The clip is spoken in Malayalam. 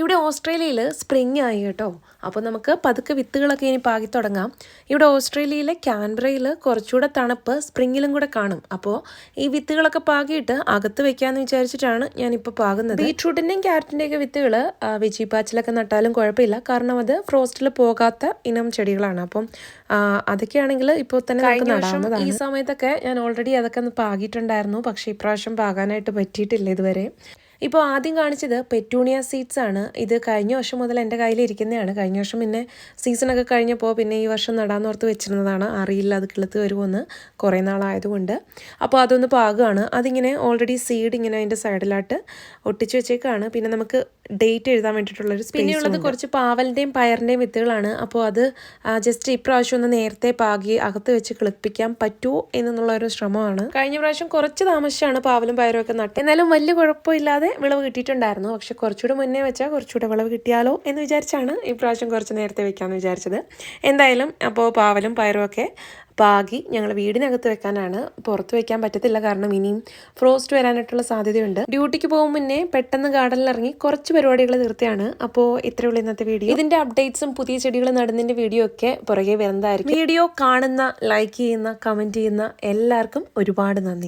ഇവിടെ ഓസ്ട്രേലിയയിൽ സ്പ്രിംഗ് ആയി കേട്ടോ. അപ്പോൾ നമുക്ക് പതുക്കെ വിത്തുകളൊക്കെ ഇനി പാകി തുടങ്ങാം. ഇവിടെ ഓസ്ട്രേലിയയിലെ ക്യാൻബ്രയിൽ കുറച്ചുകൂടെ തണുപ്പ് സ്പ്രിങ്ങിലും കൂടെ കാണും. അപ്പോൾ ഈ വിത്തുകളൊക്കെ പാകിയിട്ട് അകത്ത് വെക്കാമെന്ന് വിചാരിച്ചിട്ടാണ് ഞാനിപ്പോൾ പാകുന്നത്. ബീട്രൂട്ടിന്റെയും ക്യാരറ്റിന്റെയൊക്കെ വിത്തുകൾ വെജിപ്പാച്ചിലൊക്കെ നട്ടാലും കുഴപ്പമില്ല. കാരണം അത് ഫ്രോസ്റ്റിൽ പോകാത്ത ഇനം ചെടികളാണ്. അപ്പം അതൊക്കെയാണെങ്കിൽ ഇപ്പോൾ തന്നെ നമുക്ക് നടാവുന്നതാണ്. ഈ സമയത്തൊക്കെ ഞാൻ ഓൾറെഡി അതൊക്കെ ഒന്ന് പാകിയിട്ടുണ്ടായിരുന്നു. പക്ഷേ ഇപ്രാവശ്യം പാകാനായിട്ട് പറ്റിയിട്ടില്ല ഇതുവരെ. ഇപ്പോൾ ആദ്യം കാണിച്ചത് പെറ്റൂണിയ സീഡ്സ് ആണ്. ഇത് കഴിഞ്ഞ വർഷം മുതൽ എന്റെ കയ്യിൽ ഇരിക്കുന്നതാണ്. കഴിഞ്ഞ വർഷം പിന്നെ സീസണൊക്കെ കഴിഞ്ഞപ്പോൾ പിന്നെ ഈ വർഷം നടാന്നോർത്ത് വെച്ചിരുന്നതാണ്. അറിയില്ല അത് കിളുത്ത് വരുമെന്ന് കുറേ നാളായതുകൊണ്ട്. അപ്പോൾ അതൊന്ന് പാകുകയാണ് അതിങ്ങനെ ഓൾറെഡി സീഡ് ഇങ്ങനെ അതിന്റെ സൈഡിലായിട്ട് ഒട്ടിച്ച് വെച്ചേക്കാണ്. പിന്നെ നമുക്ക് ഡേറ്റ് എഴുതാൻ വേണ്ടിയിട്ടുള്ളൊരു പിന്നെയുള്ളത് കുറച്ച് പാവലിന്റെയും പയറിന്റെയും വിത്തുകളാണ്. അപ്പോൾ അത് ജസ്റ്റ് ഇപ്രാവശ്യം ഒന്ന് നേരത്തെ പാകി അകത്ത് വെച്ച് കിളിപ്പിക്കാൻ പറ്റുമോ എന്നുള്ള ഒരു ശ്രമമാണ്. കഴിഞ്ഞ പ്രാവശ്യം കുറച്ച് താമസിച്ചാണ് പാവലും പയറും ഒക്കെ നട്ട്. എന്നാലും വലിയ കുഴപ്പമില്ലാതെ വിളവ് കിട്ടിയിട്ടുണ്ടായിരുന്നു. പക്ഷെ കുറച്ചുകൂടെ മുന്നേ വെച്ചാൽ കുറച്ചുകൂടെ വിളവ് കിട്ടിയാലോ എന്ന് വിചാരിച്ചാണ് ഈ പ്രാവശ്യം കുറച്ച് നേരത്തെ വെക്കാമെന്ന് വിചാരിച്ചത്. എന്തായാലും അപ്പോൾ പാവലും പയറും ഒക്കെ പാകി ഞങ്ങൾ വീടിനകത്ത് വെക്കാനാണ് പുറത്ത് വെക്കാൻ പറ്റത്തില്ല. കാരണം ഇനിയും ഫ്രോസ്റ്റ് വരാനായിട്ടുള്ള സാധ്യതയുണ്ട്. ഡ്യൂട്ടിക്ക് പോകും മുന്നേ പെട്ടെന്ന് ഗാർഡനിൽ ഇറങ്ങി കുറച്ച് പരിപാടികൾ തീർത്തിയാണ് അപ്പോൾ ഇത്രയുള്ള ഇന്നത്തെ വീഡിയോ. ഇതിന്റെ അപ്ഡേറ്റ്സും പുതിയ ചെടികൾ നടുന്നതിന്റെ വീഡിയോ ഒക്കെ പുറകെ വരുന്നതായിരിക്കും. വീഡിയോ കാണുന്ന ലൈക്ക് ചെയ്യുന്ന കമന്റ് ചെയ്യുന്ന എല്ലാവർക്കും ഒരുപാട് നന്ദി.